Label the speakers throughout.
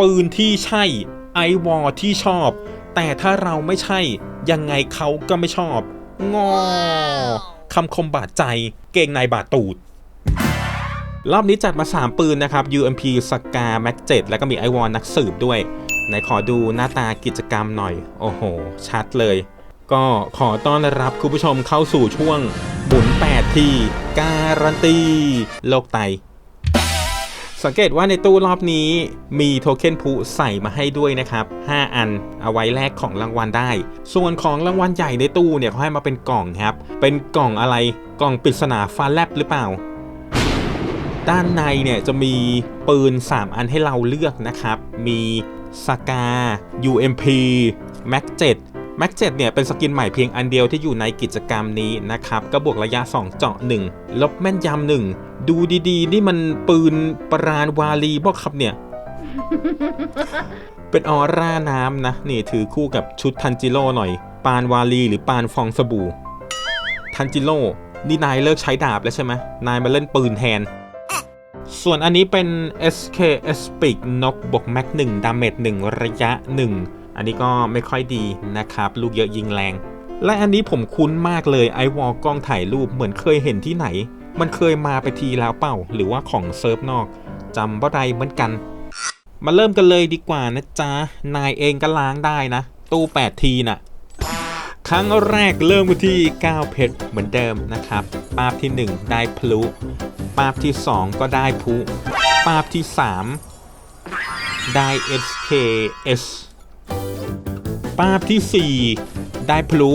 Speaker 1: ปืนที่ใช่ไอวอที่ชอบ แต่ถ้าเราไม่ใช่ ยังไงเขาก็ไม่ชอบ งอคำคมบาดใจ เก่งในบาดตูด รอบนี้จัดมา 3 ปืนนะครับ UMP สกาแม็กเจ็แล้วก็มีไอวอนนักสืบด้วยไหนขอดูหน้าตากิจกรรมหน่อย โอ้โห ชัดเลย ก็ขอต้อนรับคุณผู้ชมเข้าสู่ช่วงหมุน8ที่การันตีโลกไต สังเกตว่าในตู้รอบนี้มีโทเค็นผู้ใส่มาให้ด้วยนะครับ 5 อันเอาไว้แลกของรางวัลได้ ส่วนของรางวัลใหญ่ในตู้เนี่ยเขาให้มาเป็นกล่องครับ เป็นกล่องอะไรกล่องปริศนาฟ้าแลบหรือเปล่า ด้านในเนี่ยจะมีปืน 3 อันให้เราเลือกนะครับ มีสกา UMP Mac 7 Mac 7เนี่ยเป็นสกินใหม่เพียงอันเดียวที่อยู่ในกิจกรรมนี้นะครับ ก็บวกระยะ 2 เจาะ 1 ลบแม่นยำ1 ดูดี ๆ นี่มันปืนปราณวาลีบอกครับเนี่ย เป็นออร่าน้ำนะ นี่ถือคู่กับชุดทันจิโร่หน่อย ปานวาลีหรือปานฟองสบู่ ทันจิโร่นี่นายเลิกใช้ดาบแล้วใช่ไหมนายมาเล่นปืนแทน ส่วนอันนี้เป็น SKS Speak นกบวกแม็ก1ดาเมจ1ระยะ1อันนี้ก็ไม่ค่อยดีนะครับ ลูกเยอะยิงแรง และอันนี้ผมคุ้นมากเลยไอวอลกล้องถ่ายรูปเหมือนเคยเห็นที่ไหน มันเคยมาไปทีแล้วเปล่า หรือว่าของเซิร์ฟนอกจำว่าใดเหมือนกัน มาเริ่มกันเลยดีกว่านะจ๊ะ นายเองก็ล้างได้นะ ตู้ 8 ทีน่ะ ครั้งแรกเริ่มกันที่ 9 เพชรเหมือนเดิมนะครับ ปาบที่ 1 ได้พลุ ปาบที่ 2 ก็ได้พลุปาบที่ 3 ได้ SKS ปาบที่ 4 ได้พลุ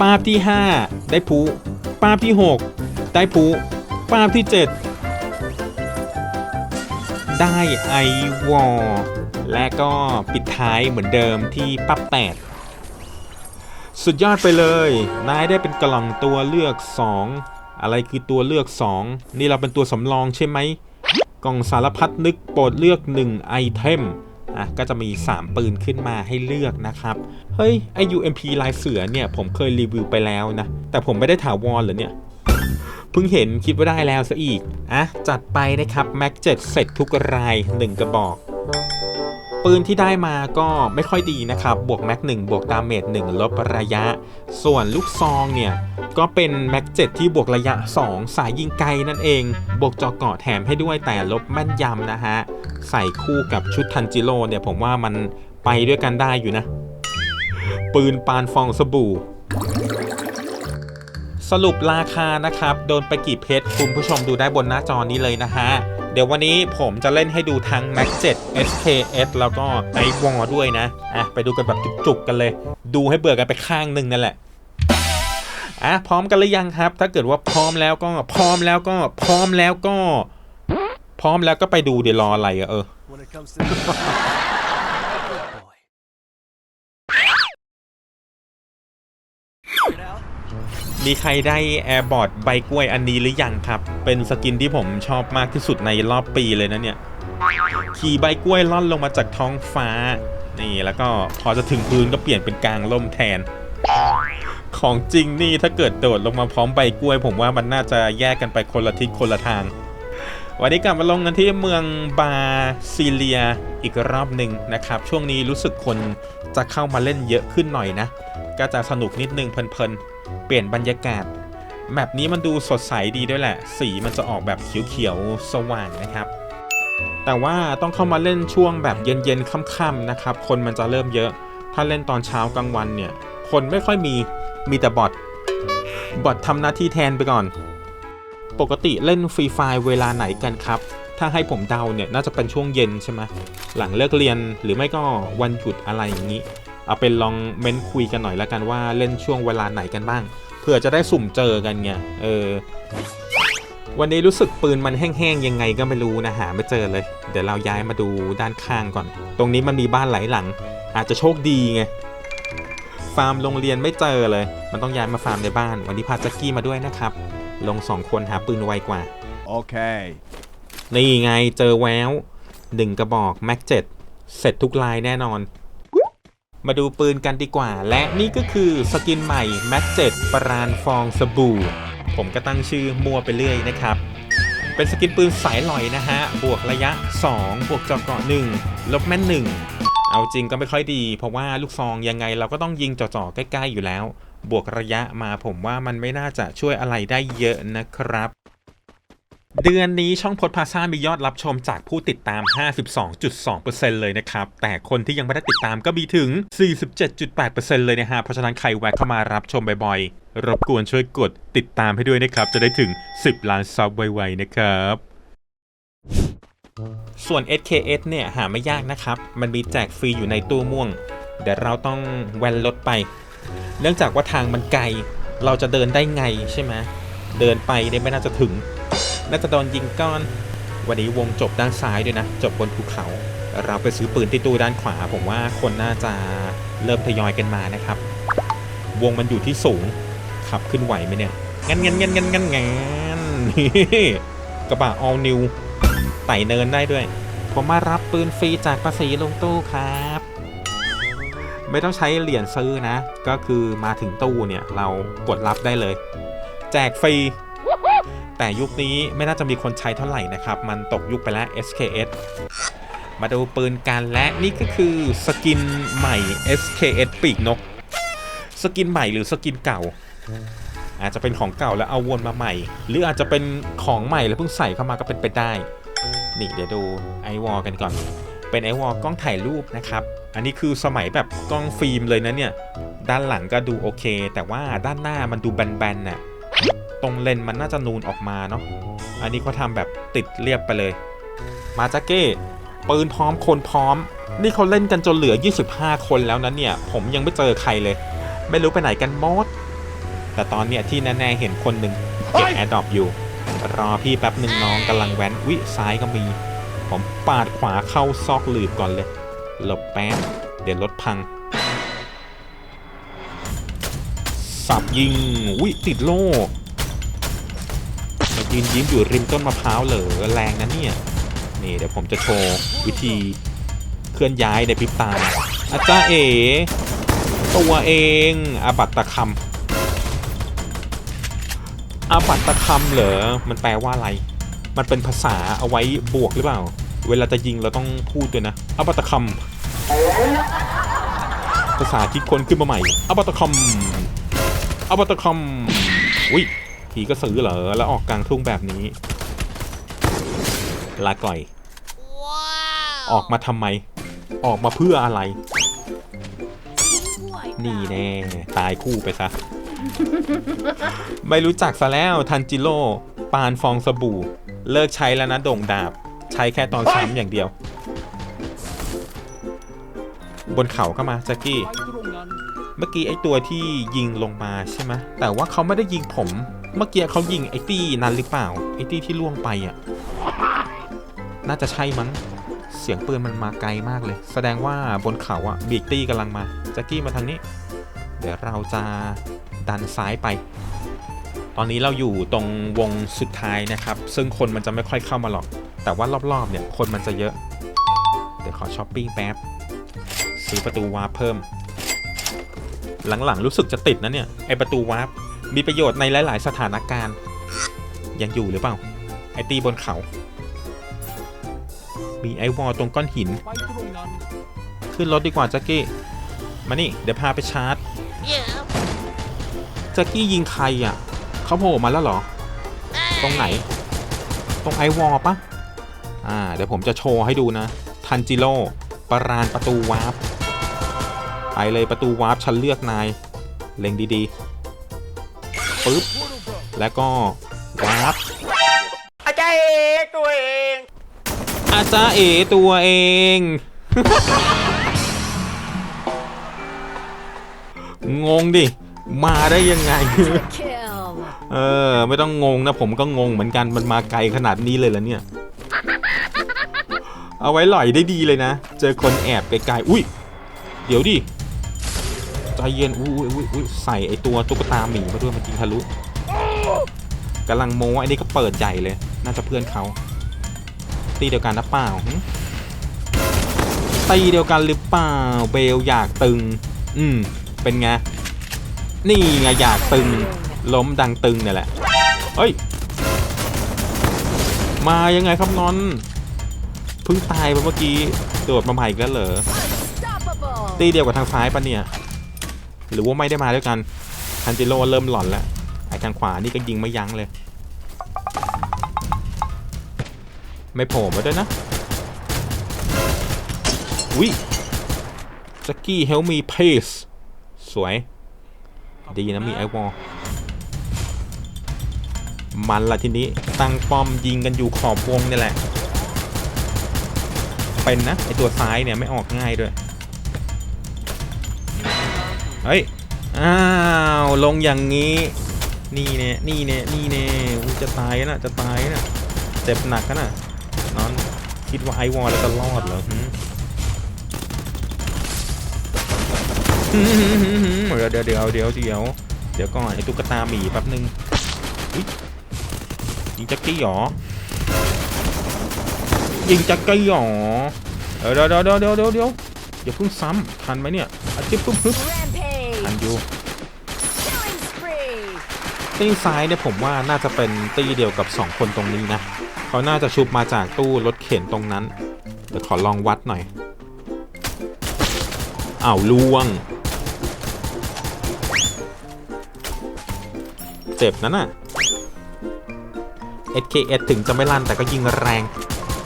Speaker 1: ปาบที่ 5 ได้พลุปาบที่ 6 ได้พ ลุปาบที่ 7 ได้ไอวอลและก็ปิดท้ายเหมือนเดิมที่ปั๊บแปดสุดยอดไปเลย นายได้เป็นกล่องตัวเลือก 2 อะไรคือตัวเลือก 2 นี่เราเป็นตัวสำรองใช่ไหม กล่องสารพัดนึกโปรดเลือก 1 ไอเทม อะ ก็จะมี 3 ปืนขึ้นมาให้เลือกนะครับ เฮ้ย ไอ UMP ลายเสือเนี่ย ผมเคยรีวิวไปแล้วนะ แต่ผมไม่ได้ถาวรเหรอเนี่ย เพิ่งเห็นคิดว่าได้แล้วซะอีก อะ จัดไปนะครับ แม็กเจ็ดเสร็จทุกราย 1 กระบอก ปืนที่ได้มาก็ไม่ค่อยดีนะครับ บวกแม็ก1บวกดาเมจ1ลบระยะ ส่วนลูกซองเนี่ย ก็เป็นแม็ก7ที่บวกระยะ 2 สายยิงไกลนั่นเอง บวกจอเกาะแถมให้ด้วยแต่ลบแม่นยำนะฮะ ใส่คู่กับชุดทันจิโร่เนี่ยผมว่ามันไปด้วยกันได้อยู่นะ ปืนปานฟองสบู่ สรุปราคานะครับ โดนไปกี่เพชรคุณผู้ชมดูได้บนหน้าจอนี้เลยนะฮะ เดี๋ยววันนี้ผมจะเล่นให้ดูทั้ง Max 7 SKS แล้วก็ไอวอด้วยนะ อะ ไปดูกันแบบจุกๆกันเลย ดูให้เบื่อกันไปข้างหนึ่งนั่นแหละอะพร้อมกันหรือยังครับ ถ้าเกิดว่าพร้อมแล้วก็พร้อมแล้วก็พร้อมแล้วก็ พร้อมแล้วก็ไปดูเดี๋ยวรออะไรอะเออ มีใครได้ Airbot ใบกล้วยอันนี้หรือยังครับ เป็นสกินที่ผมชอบมากที่สุดในรอบปีเลยนะเนี่ย ขี่ใบกล้วยล่อนลงมาจากท้องฟ้า นี่แล้วก็พอจะถึงพื้นก็เปลี่ยนเป็นกลางล่มแทน ของจริงนี่ถ้าเกิดโดดลงมาพร้อมใบกล้วย ผมว่ามันน่าจะแยกกันไปคนละทิศคนละทาง วันนี้กลับมาลงกันที่เมืองบาซิเลียอีกรอบหนึ่งนะครับ ช่วงนี้รู้สึกคนจะเข้ามาเล่นเยอะขึ้นหน่อยนะ ก็จะสนุกนิดนึงเพลินๆ เปลี่ยนบรรยากาศแมปนี้มันดูสดใสดีด้วยแหละ สีมันจะออกแบบเขียวๆสว่างนะครับ แต่ว่าต้องเข้ามาเล่นช่วงแบบเย็นๆค่ำๆนะครับ คนมันจะเริ่มเยอะ ถ้าเล่นตอนเช้ากลางวันเนี่ย คนไม่ค่อยมีมีแต่บอทบอททำหน้าที่แทนไปก่อน ปกติเล่นฟรีไฟเวลาไหนกันครับ ถ้าให้ผมเดาเนี่ยน่าจะเป็นช่วงเย็นใช่ไหมหลังเลิกเรียนหรือไม่ก็วันหยุดอะไรอย่างนี้ เอาเป็นลองเม้นคุยกันหน่อยแล้วกันว่าเล่นช่วงเวลาไหนกันบ้างเพื่อจะได้สุ่มเจอกันไงเออวันนี้รู้สึกปืนมันแห้งๆยังไงก็ไม่รู้นะหาไม่เจอเลย เดี๋ยวเราย้ายมาดูด้านข้างก่อน ตรงนี้มันมีบ้านหลายหลัง อาจจะโชคดีไงฟาร์มโรงเรียนไม่เจอเลย มันต้องย้ายมาฟาร์มในบ้าน วันนี้พาแจ็กกี้มาด้วยนะครับ ลงสองคนหาปืนไวกว่า
Speaker 2: Okay.
Speaker 1: นี่ไงเจอแววหนึ่งกระบอกแม็กเจ็ดเสร็จทุกลายแน่นอน มาดูปืนกันดีกว่า และนี่ก็คือสกินใหม่แม็กเจ็ดปรานฟองสบู่ ผมก็ตั้งชื่อมัวไปเรื่อยนะครับ เป็นสกินปืนสายลอยนะฮะ บวกระยะ 2 บวกจาะเกาะ1ลบแม่น 1 เอาจริงก็ไม่ค่อยดี เพราะว่าลูกซองยังไงเราก็ต้องยิงจ่อๆใกล้ ๆ อยู่แล้ว บวกระยะมาผมว่ามันไม่น่าจะช่วยอะไรได้เยอะนะครับ เดือนนี้ช่องพดพาซ่ามียอดรับชมจากผู้ติดตาม 52.2%เลยนะครับ แต่คนที่ยังไม่ได้ติดตามก็มีถึง 47.8%เลยนะฮะ เพราะฉะนั้นใครแวะเข้ามารับชมบ่อยๆ รบกวนช่วยกดติดตามให้ด้วยนะครับ จะได้ถึง 10 ล้านซับไวๆนะครับส่วน SKS เนี่ยหาไม่ยากนะครับ มันมีแจกฟรีอยู่ในตู้ม่วง เดี๋ยวเราต้องแวนรถไป เนื่องจากว่าทางมันไกล เราจะเดินได้ไงใช่ไหม เดินไปเนี่ยไม่น่าจะถึง น่าจะโดนยิงก้อน วันนี้วงจบด้านซ้ายด้วยนะ จบบนภูเขา เราไปซื้อปืนที่ตู้ด้านขวา ผมว่าคนน่าจะเริ่มทยอยกันมานะครับ วงมันอยู่ที่สูง ขับขึ้นไหวไหมเนี่ย งั้นงั้นงั้นงั้นงั้นงั้นกระบะ all new ไต่เนินได้ด้วย ผมมารับปืนฟรีจากภาษีลงตู้ครับ ไม่ต้องใช้เหรียญซื้อนะ ก็คือมาถึงตู้เนี่ยเรากดรับได้เลย แจกฟรี แต่ยุคนี้ไม่น่าจะมีคนใช้เท่าไหร่นะครับ มันตกยุคไปแล้ว SKS มาดูปืนกันและนี่ก็คือสกินใหม่ SKS ปีกนก สกินใหม่หรือสกินเก่า อาจจะเป็นของเก่าแล้วเอาวนมาใหม่ หรืออาจจะเป็นของใหม่แล้วเพิ่งใส่เข้ามาก็เป็นไปได้ นี่เดี๋ยวดูไอวอลกันก่อน เป็นไอวอลกล้องถ่ายรูปนะครับ อันนี้คือสมัยแบบกล้องฟิล์มเลยนะเนี่ย ด้านหลังก็ดูโอเค แต่ว่าด้านหน้ามันดูแบนๆน่ะ ตรงเลนมันน่าจะนูนออกมาเนาะอันนี้เขาทำแบบติดเรียบไปเลย มาจากเก้ปืนพร้อมคนพร้อม นี่เขาเล่นกันจนเหลือ 25 คนแล้วนะเนี่ย ผมยังไม่เจอใครเลย ไม่รู้ไปไหนกันหมด แต่ตอนเนี้ยที่แน่ๆเห็นคนหนึ่งเก็บแอร์ดรอปอยู่ รอพี่แป๊บหนึ่งน้องกำลังแว้นวิซ้ายก็มี ผมปาดขวาเข้าซอกหลืบก่อนเลย หลบแป๊บเดี๋ยวรถพัง สับยิงวิติดโล่ มายืนยิ้มอยู่ริมต้นมะพร้าวเหรอแรงนะเนี่ยนี่เดี๋ยวผมจะโชว์วิธีเคลื่อนย้ายในพริบตาอาจารย์เอตัวเองอาบัตตะคำอาบัตตะคำเหรอมันแปลว่าอะไร มันเป็นภาษาเอาไว้บวกหรือเปล่า เวลาจะยิงเราต้องพูดด้วยนะอาบัตตะคำภาษาคิดคนขึ้นมาใหม่อาบัตตะคำอาบัตตะคำอุ้ย ผีก็ซื้อเหรอ แล้วออกกลางทุ่งแบบนี้ ลาก่อย ออกมาทำไม ออกมาเพื่ออะไร นี่แน่ ตายคู่ไปซะ ไม่รู้จักซะแล้วทันจิโร่ปานฟองสบู่ เลิกใช้แล้วนะโด่งดาบ ใช้แค่ตอนซ้ำอย่างเดียว บนเขาก็มาแจ็กกี้เมื่อกี้ไอตัวที่ยิงลงมาใช่ไหมแต่ว่าเขาไม่ได้ยิงผม เมื่อกี้เขายิงไอตี้นั้นหรือเปล่า ไอตี้ที่ล่วงไปอะ น่าจะใช่มั้ง เสียงปืนมันมาไกลมากเลย แสดงว่าบนเขาอะบีกตี้กำลังมาแจ็กกี้มาทางนี้ เดี๋ยวเราจะดันซ้ายไป ตอนนี้เราอยู่ตรงวงสุดท้ายนะครับ ซึ่งคนมันจะไม่ค่อยเข้ามาหรอก แต่ว่ารอบๆเนี่ยคนมันจะเยอะ เดี๋ยวขอช้อปปิ้งแป๊บ ซื้อประตูวาร์ปเพิ่ม หลังๆรู้สึกจะติดนะเนี่ยไอประตูวาร์ป มีประโยชน์ในหลาย ๆ สถานการณ์ ยังอยู่หรือเปล่า ไอตีบนเขา มีไอวอลตรงก้อนหิน ขึ้นรถดีกว่าแจ็กกี้ มานี่ เดี๋ยวพาไปชาร์จแจ็กกี้ยิงใครอะ เขาโผล่มาแล้วเหรอ ตรงไหน ตรงไอวอลปะอ่า เดี๋ยวผมจะโชว์ให้ดูนะ ทันจิโร่ปรานประตูวาร์ปไปเลยประตูวาร์ปฉันเลือกนาย เล็งดี ๆ ปึ๊บ แล้วก็วาร์ป
Speaker 2: อาจารย์เอกตัวเอง
Speaker 1: อาจารย์เอตัวเอง งงดิ มาได้ยังไง
Speaker 3: Kill.
Speaker 1: เออ ไม่ต้องงงนะผมก็งงเหมือนกันมันมาไกลขนาดนี้เลยแล้วเนี่ย เอาไว้หล่อยได้ดีเลยนะ เจอคนแอบไกลๆ อุ้ย เดี๋ยวดิ ใจเย็นอุ้ยอุ้ยอุ้ยใส่ไอตัวตุ๊กตาหมีมาด้วยมันจริงทะลุกำลังโม้ไอ้นี่ก็เปิดใหญ่เลย น่าจะเพื่อนเขาตีเดียวกันนะเปล่าหึตีเดียวกันหรือเปล่าเบลอยากตึง อืมเป็นไงนี่ไงอยากตึง ล้มดังตึงเนี่ยแหละเฮ้ย มายังไงครับนอนเพิ่งตายไปเมื่อกี้โดดมาใหม่อีกแล้วเหรอ
Speaker 3: Unstoppable.
Speaker 1: ตีเดียวกับทางซ้ายปะเนี่ย หรือว่าไม่ได้มาด้วยกันทันจิโร่เริ่มหลอนแล้วไอ้ทางขวานี่ก็ยิงไม่ยั้งเลย ไม่โผล่มาด้วยนะวิจักกี้เฮลมีเพสสวย ดีนะมีไอวอลมันละทีนี้ตั้งป้อมยิงกันอยู่ขอบวงนี่แหละ เป็นนะ ไอตัวซ้ายเนี่ยไม่ออกง่ายด้วย เฮ้ย อ้าว ลงอย่างนี้ นี่เนี่ยนี่เนี่ยนี่เนี่ยจะตายนะจะตายนะเจ็บหนักนะนอนคิดว่าไอวอลแล้วจะรอดเหรอหืมเดี๋ยวเดี๋ยวเดี๋ยวเดี๋ยวเดี๋ยวเดี๋ยวก่อนไอตุ๊กตาหมีแป๊บนึงยิงจักกี้หรอยิงจักกี้หรอเดี๋ยวเดี๋ยวเดี๋ยวเดี๋ยวเดี๋ยวเดี๋ยวอย่าเพิ่งซ้ำทันไหมเนี่ยอาจิ๊บปุ๊บปุ๊บ
Speaker 3: Rampage.
Speaker 1: ทันอยู่
Speaker 3: Killing spree.
Speaker 1: ตีซ้ายเนี่ยผมว่าน่าจะเป็นตีเดียวกับ 2 คนตรงนี้นะ เขาน่าจะชุบมาจากตู้รถเข็นตรงนั้นเดี๋ยวขอลองวัดหน่อยอ้าวล่วง เจ็บนะน่ะ SKS ถึงจะไม่ลั่นแต่ก็ยิงแรง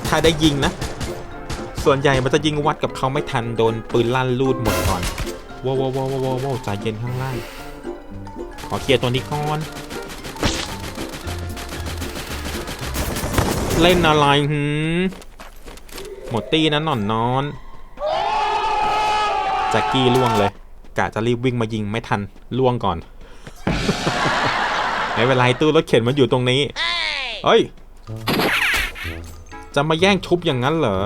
Speaker 1: ถ้าได้ยิงนะ ส่วนใหญ่มันจะยิงวัดกับเขาไม่ทันโดนปืนลั่นลูดหมดก่อนว้าวว้าวว้าวว้าวว้าวใจเย็นข้างล่างขอเคลียร์ตัวนี้ก่อน เล่นอะไรหืมหมดตี้นะหนอนนอนแจ็คกี้ล่วงเลยกะจะรีบวิ่งมายิงไม่ทันล่วงก่อนไม่เป็นไรตู้รถเข็นมันอยู่ตรงนี้เฮ้ย จะมาแย่งชุบอย่างนั้นเหรอ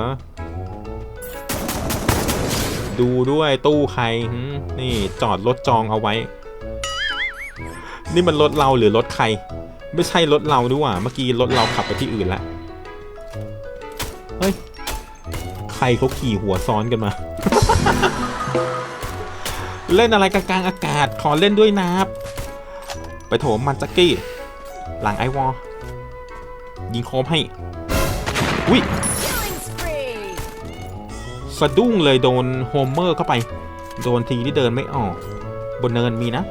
Speaker 1: ดูด้วยตู้ใครนี่จอดรถจองเอาไว้ นี่มันรถเราหรือรถใคร ไม่ใช่รถเราด้วยว่ะเมื่อกี้รถเราขับไปที่อื่นและ เฮ้ย ใครเขาขี่หัวซ้อนกันมา เล่นอะไรกลางอากาศ ขอเล่นด้วยนะครับ ไปโถมมันจักกี้ หลังไอวอลยิงโคมให้ อุ้ยสะดุ้งเลยโดนโฮมเมอร์เข้าไป โดนทีที่เดินไม่ออก บนเนินมีนะ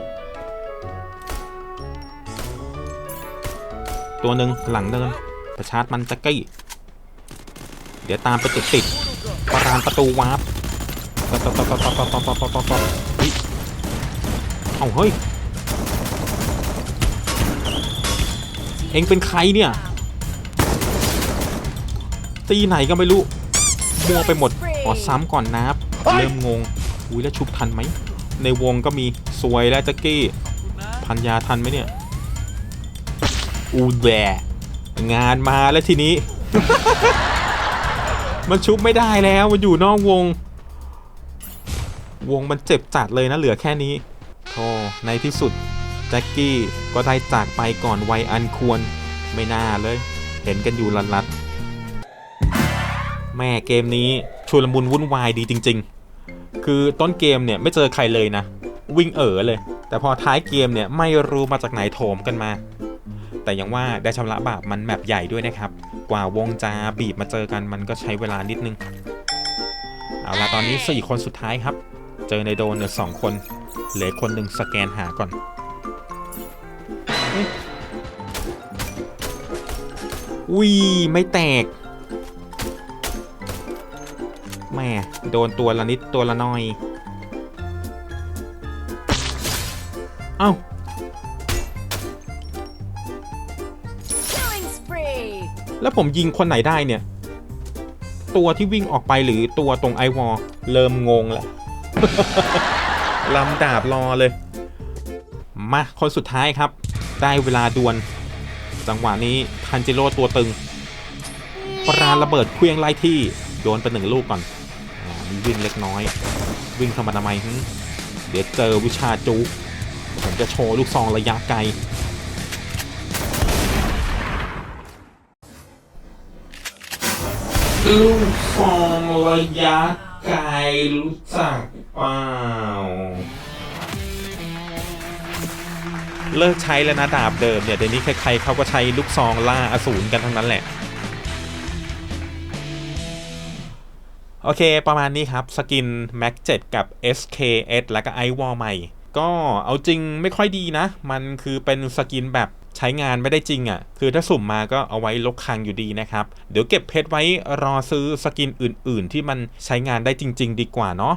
Speaker 1: ตัวหนึ่งหลังเนินประชาร์จมันจักกี้ เดี๋ยวตามไปติดติดประรานประตูวาร์ปปั๊บปั๊บปั๊บปั๊บปั๊บปั๊บปั๊บปั๊บปั๊บเฮ้ยเอาเฮ้ย เองเป็นใครเนี่ย ตีไหนก็ไม่รู้ มัวไปหมด ขอซ้ำก่อนนับ เริ่มงง อุ้ยแล้วชุบทันไหม ในวงก็มีสวยแล้วจักกี้ พันยาทันไหมเนี่ย อูแบะงานมาแล้วทีนี้ มันชุบไม่ได้แล้วมันอยู่นอกวง วงมันเจ็บจัดเลยนะเหลือแค่นี้โธ่ในที่สุดแจ็คกี้ก็ได้จากไปก่อนวัยอันควรไม่น่าเลย เห็นกันอยู่ลันลัดแม่เกมนี้ชุลมุนวุ่นวายดีจริง ๆ คือต้นเกมเนี่ยไม่เจอใครเลยนะ วิ่งเอ๋อเลย แต่พอท้ายเกมเนี่ยไม่รู้มาจากไหนโถมกันมา แต่ยังว่าได้ชำระบาปมันแมปใหญ่ด้วยนะครับ กว่าวงจะบีบมาเจอกันมันก็ใช้เวลานิดนึง เอาละตอนนี้ 4 คนสุดท้ายครับ เจอในโดนเนี่ยสองคน เหลือคนหนึ่งสแกนหาก่อนเอ๊ะอุ้ยไม่แตกแม่โดนตัวละนิดตัวละน้อย ผมยิงคนไหนได้เนี่ย ตัวที่วิ่งออกไปหรือตัวตรงไอวอลเริ่มงงแล้วลำดาบรอเลย มาคนสุดท้ายครับ ได้เวลาดวลจังหวะนี้ทันจิโร่ตัวตึงปราณระเบิดเคลื่องไล่ที่โยนไปหนึ่งลูกก่อนอมีวิ่งเล็กน้อย วิ่งธรรมดาไมหึเดี๋ยวเจอวิชาจุผมจะโชว์ลูกซองระยะไกล ลูกฟองระยะไกลรู้จักเปล่า เลิกใช้แล้วนะดาบเดิมเนี่ยเดี๋ยวนี้ใครๆเขาก็ใช้ลูกซองล่าอสูรกันทั้งนั้นแหละ โอเค ประมาณนี้ครับ สกิน Mac 7 กับ SKS แล้วก็ไอวอลใหม่ ก็เอาจริงไม่ค่อยดีนะ มันคือเป็นสกินแบบ ใช้งานไม่ได้จริงอะ่ะ คือถ้าสุ่มมาก็เอาไว้ลกคังอยู่ดีนะครับ เดี๋ยวเก็บเพชรไว้รอซื้อสกินอื่น ๆ ที่มันใช้งานได้จริง ๆ ดีกว่าเนาะ